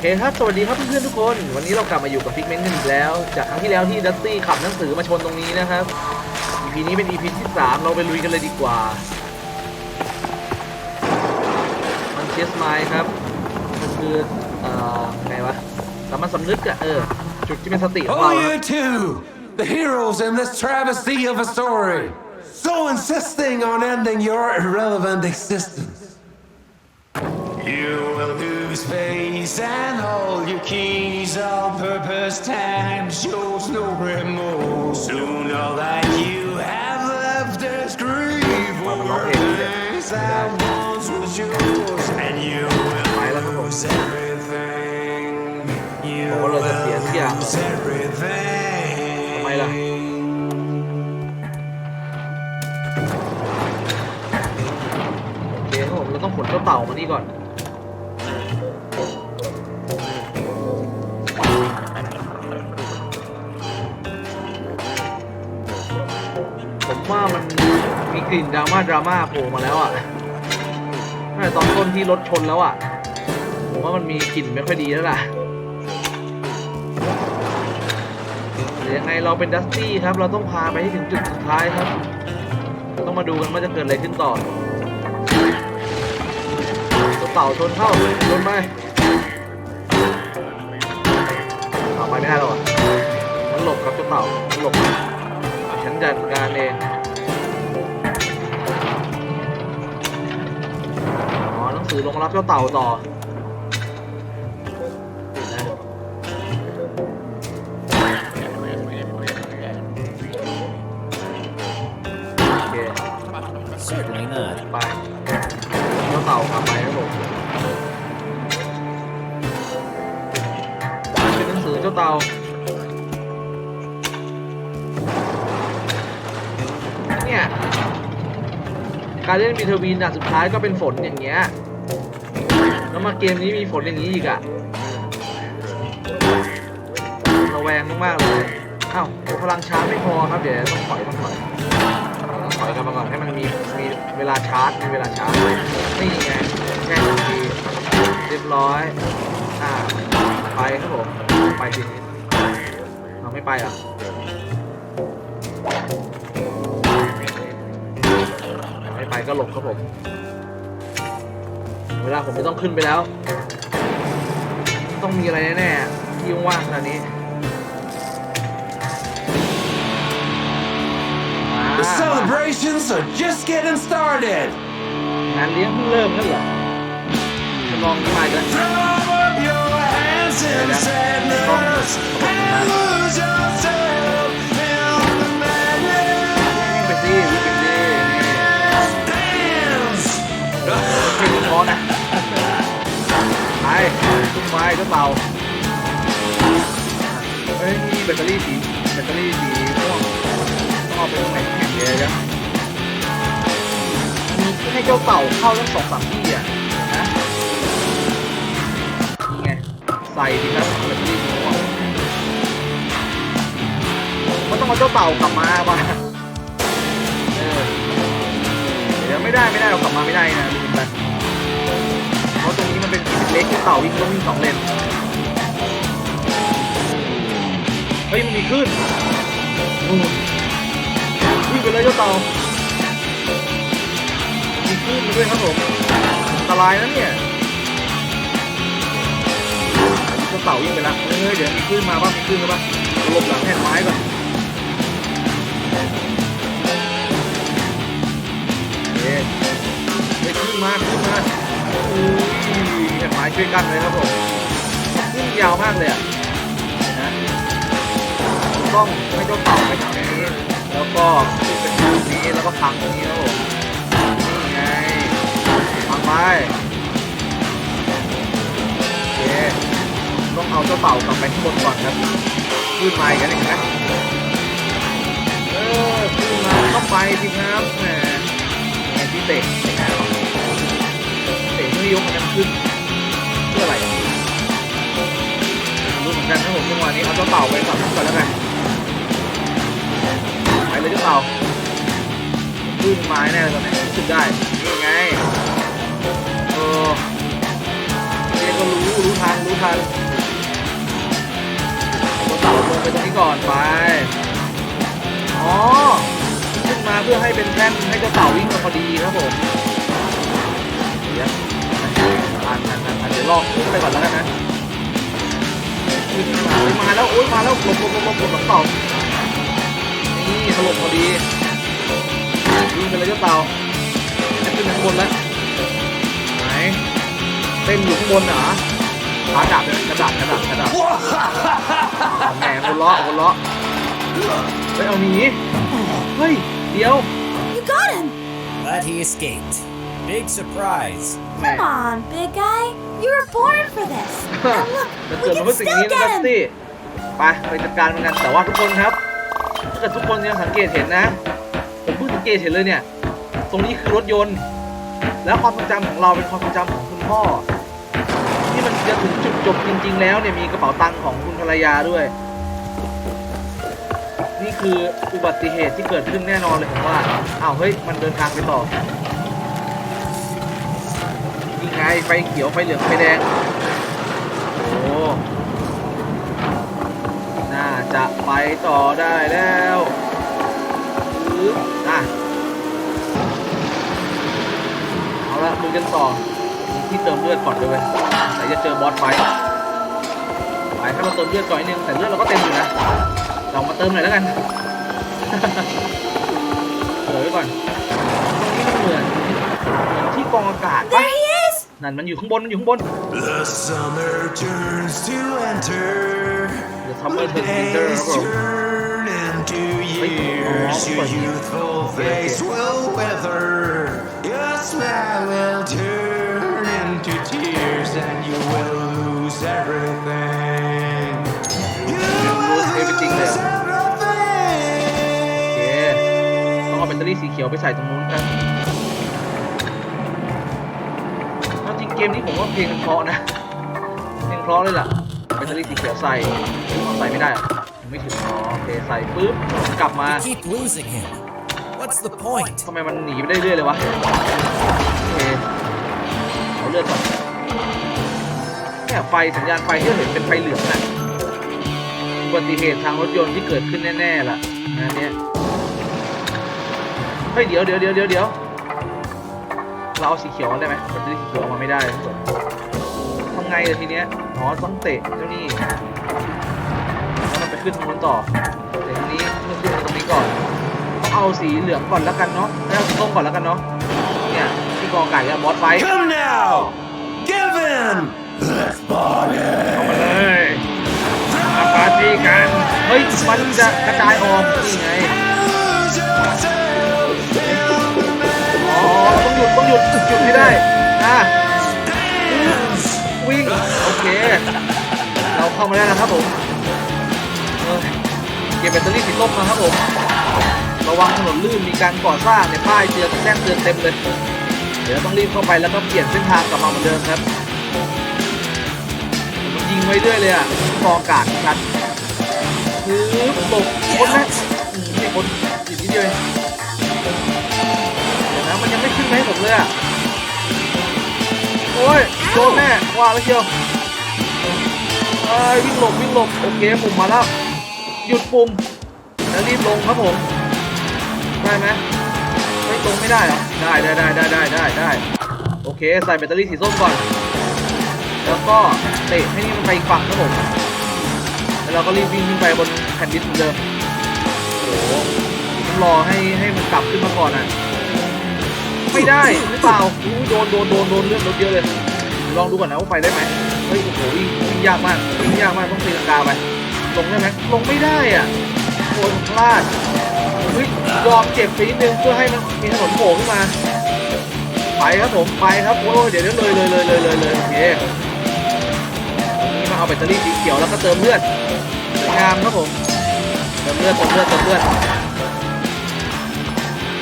เคครับ สวัสดีครับเพื่อนๆทุกคน วันนี้เรากลับมาอยู่กับพิกเมนต์กันอีกแล้ว จากครั้งที่แล้วที่ดัตตี้ขับหนังสือมาชนตรงนี้นะครับ EP นี้เป็น EP ที่3เราไปลุยกันเลยดีกว่า มันเชสไมล์ครับ มันคือ เอ่อไงวะสามัญสำนึกอะเออ จุดที่เป็นสติของเรา Oh, ครับ you two! The heroes in this travesty of a story! So insisting on ending your irrelevant existence. You will lose face and all your keys on purpose. Time shows no remorse. Soon all that you have left is grief over things that once was yours. And you will lose everything. You ผมว่าเราจะเสียทุกอย่าง will lose everything. ทำไมล่ะโอเคครับผมเราต้องขนเจ้าเต่ามานี่ก่อน มว่ามันมีกลิ่นดราม่าดราม่าโผล่มาแล้วอะตั้งแต่ตอนต้นที่รถชนแล้วอะ ผมว่ามันมีกลิ่นไม่ค่อยดีแล้วล่ะหรือยังไงเราเป็นดัสตี้ครับ เราต้องพาไปให้ถึงจุดสุดท้ายครับ ต้องมาดูกันว่าจะเกิดอะไรขึ้นต่อตัวเต่าชนเข้าชนไปเอาไปไม่ได้หรอกอะมันหลบครับตัวเต่ามันหลบฉันจัดการเอง คือลงรับเจ้าเต่าต่อโอเค Certainly not. ไปเจ้าเต่ากลับไปครับผมเป็นหนังสือเจ้าเต่าเนี่ยการเล่นมีเทอร์วีนอะสุดท้ายก็เป็นฝนอย่างเงี้ย แล้วมาเกมนี้มีฝนอย่างนี้อีกอะระแวงมากๆเลยอ้าวพลังชาร์จไม่พอครับ เดี๋ยวต้องถอยต้องถอยต้องถอยกันมาก่อนให้มันมีมีเวลาชาร์จมีเวลาชาร์จนี่ไงแค่หนึ่งทีเรียบร้อยอ่าไปครับผมไปทีนี้เราไม่ไปอะไม่ไปก็หลบครับผม เวลาผมจะต้องขึ้นไปแล้ว ต้องมีอะไรแน่ๆที่ว่างๆขนาดนี้ The อ่า celebrations are just getting started! งานเลี้ยงเพิ่งเริ่มนั่นเหรอจะลองนี่มาจะ ขึ้นไปก็เต่าเฮ้ยมีแบตเตอรี่สีแบตเตอรี่สีม่วงต้องเอาไปแข่งแข่งเยอะๆมีให้เจ้าเต่าเข้าทั้งสองสามที่อะนะนี่ไงใส่ดีครับแบตเตอรี่สีม่วงมันต้องเอาเจ้าเต่ากลับมาว่ะเดี๋ยวไม่ได้ไม่ได้เรากลับมาไม่ได้นะลืมไป ราะตรงนี้มันเป็นเล็กเต่าวิ่งต้องวิ่งสองเลนเฮ้ยมันมีคลื่นวิ่งไปเลยเจ้าเต่ามีคลื่นมาด้วยครับผมอันตรายนะเนี่ยเจ้าเต่าวิ่งไปละเฮ้ยเดี๋ยวมีคลื่นมาบ้างมีคลื่นมาบ้างหลบหลังแผ่นไม้ก่อนเฮ้ยขึ้นมาขึ้นมา อุ้ยแผ่นไม้ช่วยกันเลยครับผมขึ้นยาวมากเลยอะนะต้องไม่ต้องเต่าไปทางนี้แล้วก็ขึ้นเป็นทางนี้แล้วก็พังตรงนี้ครับผมนี่ไงพังไปโอเคต้องเอาเจ้าเต่ากลับไปข้างบนก่อนครับขึ้นมาอีกแล้วเห็นไหมเออขึ้นมาต้องไปสิครับแหมไงที่เตะไม่ได้หรอกเตะไม่ ยกมันขึ้นเพื่ออะไรรู้เหมือนกันถ้าผมจังหวะนี้เอาเจ้าเต่าไปฝั่งนู้นก่อนแล้วกันไปเลยเจ้าเต่าขึ้นไม้แน่เลยตอนนี้รู้สึกได้นี่ไงเออเรียก็รู้รู้ทางรู้ทันเอาตัวเต่าลงไปตรงนี้ก่อนไปอ๋อขึ้นมาเพื่อให้เป็นแท่นให้เจ้าเต่าวิ่งมาพอดีครับผมเดี๋ยวานอ่านอ่านอ่านเดี๋ยวลองไปก่อนแล้วกันนะมาแล้วโอ้ยมาแล้วหลบหลบหลบหลบหลบหลังเต่านี่ถล่มพอดีวิ่งไปเลยเจ้าเต่าจะขึ้นข้างบนแล้วไหนเต้นอยู่ข้างบนเหรอขาดับเลยกระดับกระดับกระดับแหมวนเล้อวนเล้อไปเอาหนีเฮ้ยเดี๋ยว You got him! Glad he escaped. Big surprise. Come on, big guy. You were born for this. And จะ look, เกิด we มา can เพื่อสิ่ง still นี้นะ get ดัส him. ตี้ไปไปจัดการมันกันแต่ว่าทุกคนครับถ้าเกิดทุกคนยังสังเกตเห็นนะผมเพิ่งสังเกตเห็นเลยเนี่ย ตรงนี้คือรถยนต์ แล้วความทรงจำของเราเป็นความทรงจำของคุณพ่อที่มันจะถึงจุดจบจริง ๆ แล้วเนี่ยมีกระเป๋าตังค์ของคุณภรรยาด้วย นี่คืออุบัติเหตุที่เกิดขึ้นแน่นอนเลยผมว่าอ้าวเฮ้ยมันเดินทางไปต่อ นี่ไงไฟเขียว ไฟเหลือง ไฟแดง โอ้ น่าจะไปต่อได้แล้วปึ๊บอะเอาละดูกันต่อ ที่เติมเลือดก่อนเลยเว้ยไหนจะเจอบอสไฟไปให้เราเติมเลือดก่อนนิดนึง แต่เลือดเราก็เต็มอยู่นะเรามาเติมหน่อยแล้วกันเดี๋ยวไว้ก่อนตรงนี้มันเหมือนเหมือนที่กองอากาศปะ นั่นมันอยู่ข้างบนมันอยู่ข้างบน The summer turns to winter. The summer The turns to winter, days bro. turn into Wait, years. oh, Your but- youthful Okay, face okay. will wither. Your smile will turn into tears, and you will lose everything. You lose everything lose there. โอเค everything. ต้องเอาแบตเตอรี่สีเขียวไปใส่ตรงนู้นครั เอาจริงเกมนี้ผมว่าเพลงมันเพราะนะ เพลงเพราะเลยล่ะแบตเตอรี่สีเขียวใส่ใส่ไม่ได้อะยังไม่ถึงอ๋อโอเคใส่ปุ๊บกลับมา We keep losing him. What's the point? ทำไมมันหนีไปได้เรื่อยเลยวะโอเคเอาเลือดก่อนเนี่ยไฟสัญญาณไฟที่เราเห็นเป็นไฟเหลืองน่ะอุบัติเหตุทางรถยนต์ที่เกิดขึ้นแน่ๆล่ะงานเนี้ยเฮ้ยเดี๋ยวเดี๋ยวเดี๋ยวเดี๋ยว เดี๋ยวเราเอาสีเขียวมาได้ไหมแบตเตอรี่สีเขียวเอามาไม่ได้ทุกคนทำไงเลยทีเนี้ยอ๋อต้องเตะเจ้านี่แล้วมันไปขึ้นตรงนู้นต่อเตะตรงนี้เพื่อขึ้นมาตรงนี้ก่อนเอาสีเหลืองก่อนแล้วกันเนาะเอาสีส้มก่อนแล้วกันเนาะเนี่ยที่กองไก่กับบอสไฟท์ Come now! Give in! Let's party! เอามาเลยมาปาร์ตี้กันเฮ้ยมันจะกระจายออกนี่ไง ต้องหยุดหยุดหยุดให้ได้อะวิ่งโอเค เราเข้ามาแล้วนะครับผมเก็บแบตเตอรี่สีส้มมาครับผมระวังถนนลื่นมีการก่อสร้างในยป้ายเตือนแจ้งเตือนเต็มเลย เดี๋ยวต้องรีบเข้าไปแล้วก็เปลี่ยนเส้นทางกลับมาเหมือนเดิมครับมันยิงไว้เรื่อยเลยอะกองอากาศชัดคือหลบคนนะนี่คนอีกนิดเดียว มันยังไม่ขึ้นมาให้ผมเลยอะ โอ้ยโดนแน่ว่าแล้วเชียวเอ้ยวิ่งหลบวิ่งหลบโอเคปุ่มมาแล้ว หยุดปุ่มแล้วรีบลงครับผมได้ไหมไม่ตรงไม่ได้เหรอได้ได้ได้ได้ได้ได้ได้โอเค ใส่แบตเตอรี่สีส้มก่อน แล้วก็เตะให้นี่มันไปอีกฝั่งครับผมแล้วเราก็รีบวิ่งขึ้นไปบนแผ่นดินเหมือนเดิมโอ้โหต้องรอให้ให้มันกลับขึ้นมาก่อนอะ ไม่ได้หรือเปล่าอู้โดนโดนโดนโดนเลือดรถเยอะเลย ลองดูก่อนนะว่าไปได้ไหมเฮ้ยโอ้โหวิ่งวิ่งยากมากวิ่งยากมากต้องตีลังกาไปลงได้ไหมลงไม่ได้อะโอ้ยผมพลาดเฮ้ยยอมเจ็บไปนิดนึงเพื่อให้มันมีถนนโผล่ขึ้นมาไปครับผมไปครับโอ้ยเดี๋ยวเดี๋ยวเลยเลยเลยเลยเลยเลยโอเคทีนี้มาเอาแบตเตอรี่สีเขียวแล้วก็เติมเลือดสวยงามครับผมเติมเลือดเติมเลือดเติมเลือด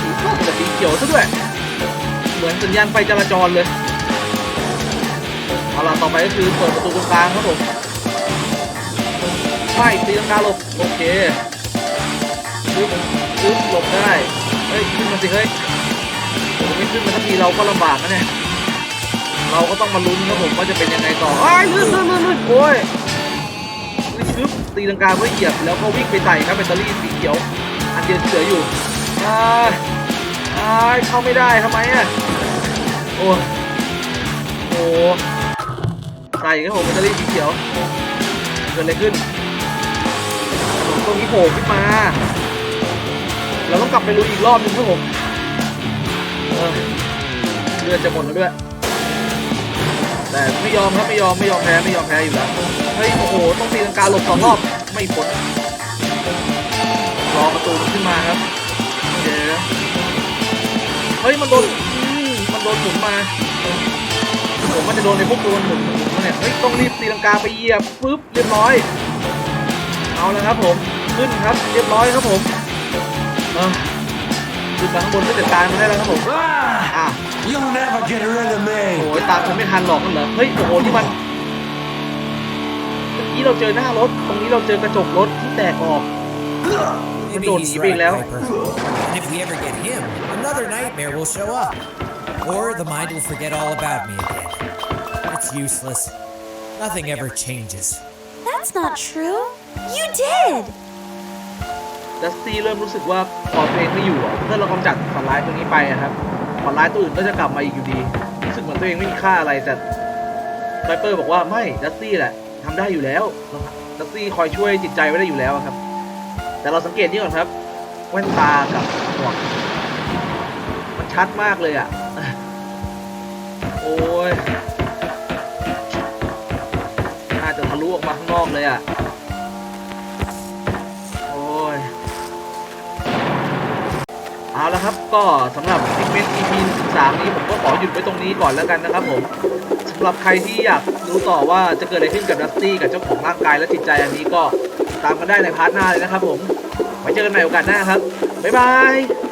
สีส้มกับสีเขียวซะด้วย เหมือนสัญญาณไฟจราจรเลย เอาล่ะ ต่อไปก็คือเปิดประตูตรงกลางครับผมไม่ตีลังกาหลบ โอเคปึ๊บปึ๊บหลบได้ เฮ้ย ขึ้นมาสิ เฮ้ยโอ้ไม่ขึ้นมาทันทีเราก็ลำบากนะเนี่ย เราก็ต้องมาลุ้นครับผมว่าจะเป็นยังไงต่อไอ้ลื่นลื่นลื่นลื่นโอ้ยชึบตีลังกาเพื่อเหยียบแล้วก็วิ่งไปใส่ครับแบตเตอรี่สีเขียว อันเดียวที่เหลืออยู่อ้ายอ้ายเข้าไม่ได้ทำไมอะ โอ้โหใส่ครับผมแบตเตอรี่สีเขียวเกิดอะไรขึ้นตรงนี้โผล่ขึ้นมา เราต้องกลับไปลุยอีกรอบหนึงครับผมเออเลือดจะหมดแล้วด้วย แต่ไม่ยอมครับไม่ยอมไม่ยอมแพ้ไม่ยอมแพ้อยู่แล้วเฮ้ยโอ้โหต้องตีลังกาหลบสองรอบไม่พ้นรอประตูขึ้นมาครับเดี๋ยวเฮ้ยมันโดน มมันโดนหมุนมาผมมันจะโดนในพวกโดนหมุนหมุนมาเนี่ยเฮ้ยต้องรีบตีลังกาไปเหยียบปุ๊บเรียบร้อย เอาแล้วครับผมขึ้นครับเรียบร้อยครับผมเออขึ้นมาข้างบนก็จัดการมันได้แล้วครับผม Ah! อะ You'll never get rid of โอ้ me! ยตามฉันไม่ทันหรอกนั่นเหรอเฮ้ยโอ้โหนี่มันเมื่อกี้เราเจอหน้ารถตรงนี้เราเจอกระจกรถที่แตกออก Maybe Don't he's you right, be loud. Piper. And if we ever get him, another nightmare will show up. Or the mind will forget all about me again. It's useless. Nothing ever changes. That's not true. You did. ดัสตี้เริ่มรู้สึกว่าพอตัวเองไม่อยู่อะถ้าเรากำจัดฝันร้ายตัวนี้ไปอะครับฝันร้ายตัวอื่นก็จะกลับมาอีกอยู่ดีรู้สึกเหมือนตัวเองไม่มีค่าอะไรแต่ไบเปอร์บอกว่าไม่ดัสตี้แหละทำได้อยู่แล้วดัสตี้คอยช่วยจิตใจไว้ได้อยู่แล้วอะครับ แต่เราสังเกตนี่ก่อนครับแว่นตากับหมวกมันชัดมากเลยอะ โอ้ยน่าจะทะลุออกมาข้างนอกเลยอะ โอ้ย เอาละครับก็สำหรับซิกเมนต์ EP 13 นี้ผมก็ขอหยุดไว้ตรงนี้ก่อนแล้วกันนะครับผมสำหรับใครที่อยากรู้ต่อว่าจะเกิดอะไรขึ้นกับดัสตี้กับเจ้าของร่างกายและจิตใจอันนี้ก็ตามกันได้ในพาร์ทหน้าเลยนะครับผมไว้เจอกันใหม่โอกาสหน้าครับ บ๊ายบาย